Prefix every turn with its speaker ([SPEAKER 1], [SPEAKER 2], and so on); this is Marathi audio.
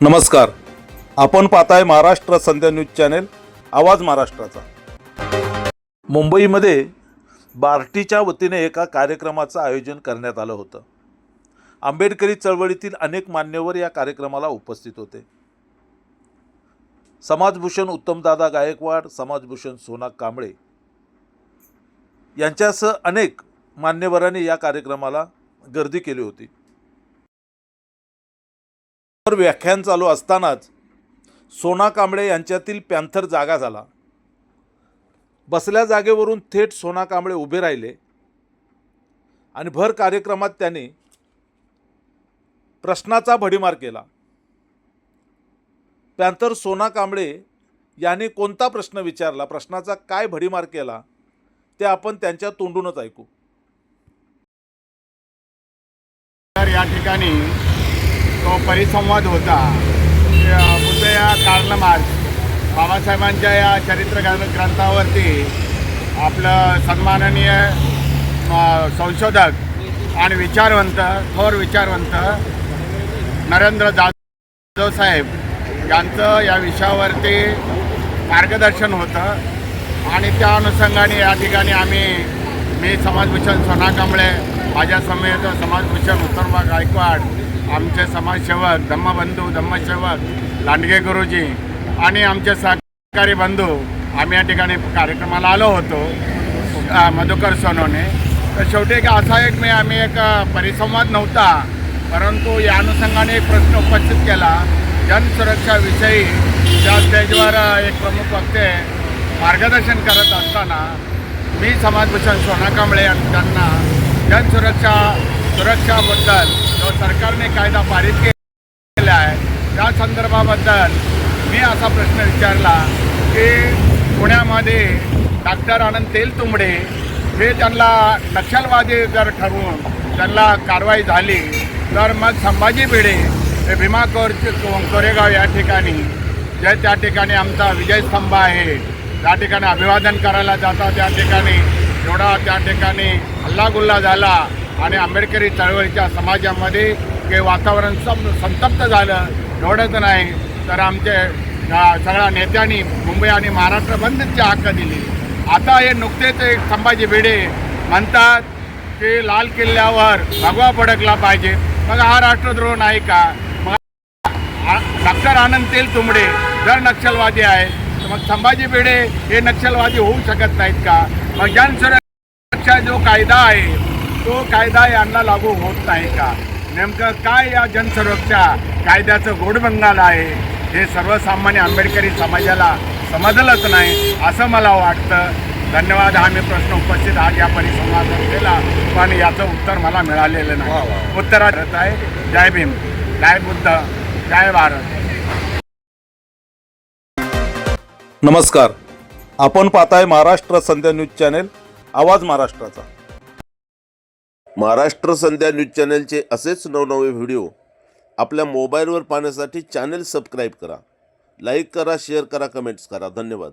[SPEAKER 1] नमस्कार. आपण पाहताय महाराष्ट्र संध्या न्यूज चॅनेल आवाज महाराष्ट्राचा. मुंबईमध्ये बार्टीच्या वतीने एका कार्यक्रमाचं आयोजन करण्यात आलं होतं. आंबेडकरी चळवळीतील अनेक मान्यवर या कार्यक्रमाला उपस्थित होते. समाजभूषण उत्तमदादा गायकवाड समाजभूषण सोना कांबळे यांच्यासह अनेक मान्यवरांनी या कार्यक्रमाला गर्दी केली होती. वर व्याख्यान चालू असतानाच सोना कांबळे यांच्यातील पॅन्थर जागा झाला. बसल्या जागेवरून थेट सोना कांबळे उभे राहिले आणि भर कार्यक्रमात त्यांनी प्रश्नाचा भडीमार केला. पॅन्थर सोना कांबळे यांनी कोणता प्रश्न विचारला? प्रश्नाचा काय भडीमार केला? ते आपण त्यांच्या तोंडूनच ऐकू.
[SPEAKER 2] या ठिकाणी तो परिसंवाद होता. बुद्ध या कार्ल मार्च बाबासाहेबांच्या या चरित्र ग्रंथावरती आपलं सन्माननीय संशोधक आणि विचारवंत थोर विचारवंत नरेंद्र जाधव साहेब यांचं या विषयावरती मार्गदर्शन होतं. आणि त्या अनुषंगाने या ठिकाणी आम्ही मी समाजभूषण सोना कांबळे माझ्या समेत समाजभूषण उत्तरबा गायकवाड आमचे समाजसेवक धम्मबंधू धम्मसेवक लांडगे गुरुजी आणि आमचे सहकारी बंधू आम्ही या ठिकाणी कार्यक्रमाला आलो होतो मधुकर सोनोने तर शेवटी एक असा एक मी आम्ही एक परिसंवाद नव्हता परंतु या अनुषंगाने एक प्रश्न उपस्थित केला. जनसुरक्षाविषयी त्या स्टेजवर एक प्रमुख वक्ते मार्गदर्शन करत असताना मी समाजभूषण सोना कांबळे यांना जनसुरक्षा सुरक्षाबद्दल जो सरकारने कायदा पारित केला आहे. त्या संदर्भाबद्दल मी असा प्रश्न विचारला की पुण्यामध्ये डॉक्टर आनंद तेलतुंबडे हे त्यांना नक्षलवादी जर ठरवून त्यांना कारवाई झाली तर मग संभाजी भिडे हे भीमा कोर कोरेगाव या ठिकाणी जे त्या ठिकाणी आमचा विजयस्तंभ आहे त्या ठिकाणी अभिवादन करायला जातात. त्या ठिकाणी एवढा त्या ठिकाणी हल्लागुल्ला झाला. आणि आंबेडकरी चळवळीच्या समाजामध्ये काही वातावरण सम संतप्त झालं. एवढंच नाही तर आमचे सगळ्या नेत्यांनी मुंबई आणि महाराष्ट्र बंदची हक्क दिली. आता हे नुकतेच एक संभाजी भिडे म्हणतात की लाल किल्ल्यावर भगवा फडकला पाहिजे. मग हा राष्ट्रद्रोह नाही का? मग डॉक्टर आनंद तेल तुंबडे जर नक्षलवादी आहे तर मग संभाजी भिडे हे नक्षलवादी होऊ शकत नाहीत का? मग जनसुरक्षा जो कायदा आहे तो कायदा यांना लागू होत नाही का? नेमकं काय या जनसुरक्षा कायद्याचं गोडबंगाल आहे? हे सर्वसामान्य आंबेडकरी समाजाला समजलंच नाही असं मला वाटतं. धन्यवाद. हा मी प्रश्न उपस्थित आज या परिसंवादात केला पण याचं उत्तर मला मिळालेलं नाही. उत्तरात आहे. जय भीम. जय बुद्ध. जय भारत.
[SPEAKER 1] नमस्कार. आपण पाहताय महाराष्ट्र संध्या न्यूज चॅनेल आवाज महाराष्ट्राचा.
[SPEAKER 3] महाराष्ट्र संध्या न्यूज चॅनलचे असेच नवनवे व्हिडिओ आपल्या मोबाईलवर पाहण्यासाठी चॅनल सबस्क्राईब करा. लाईक करा शेअर करा कमेंट्स करा. धन्यवाद.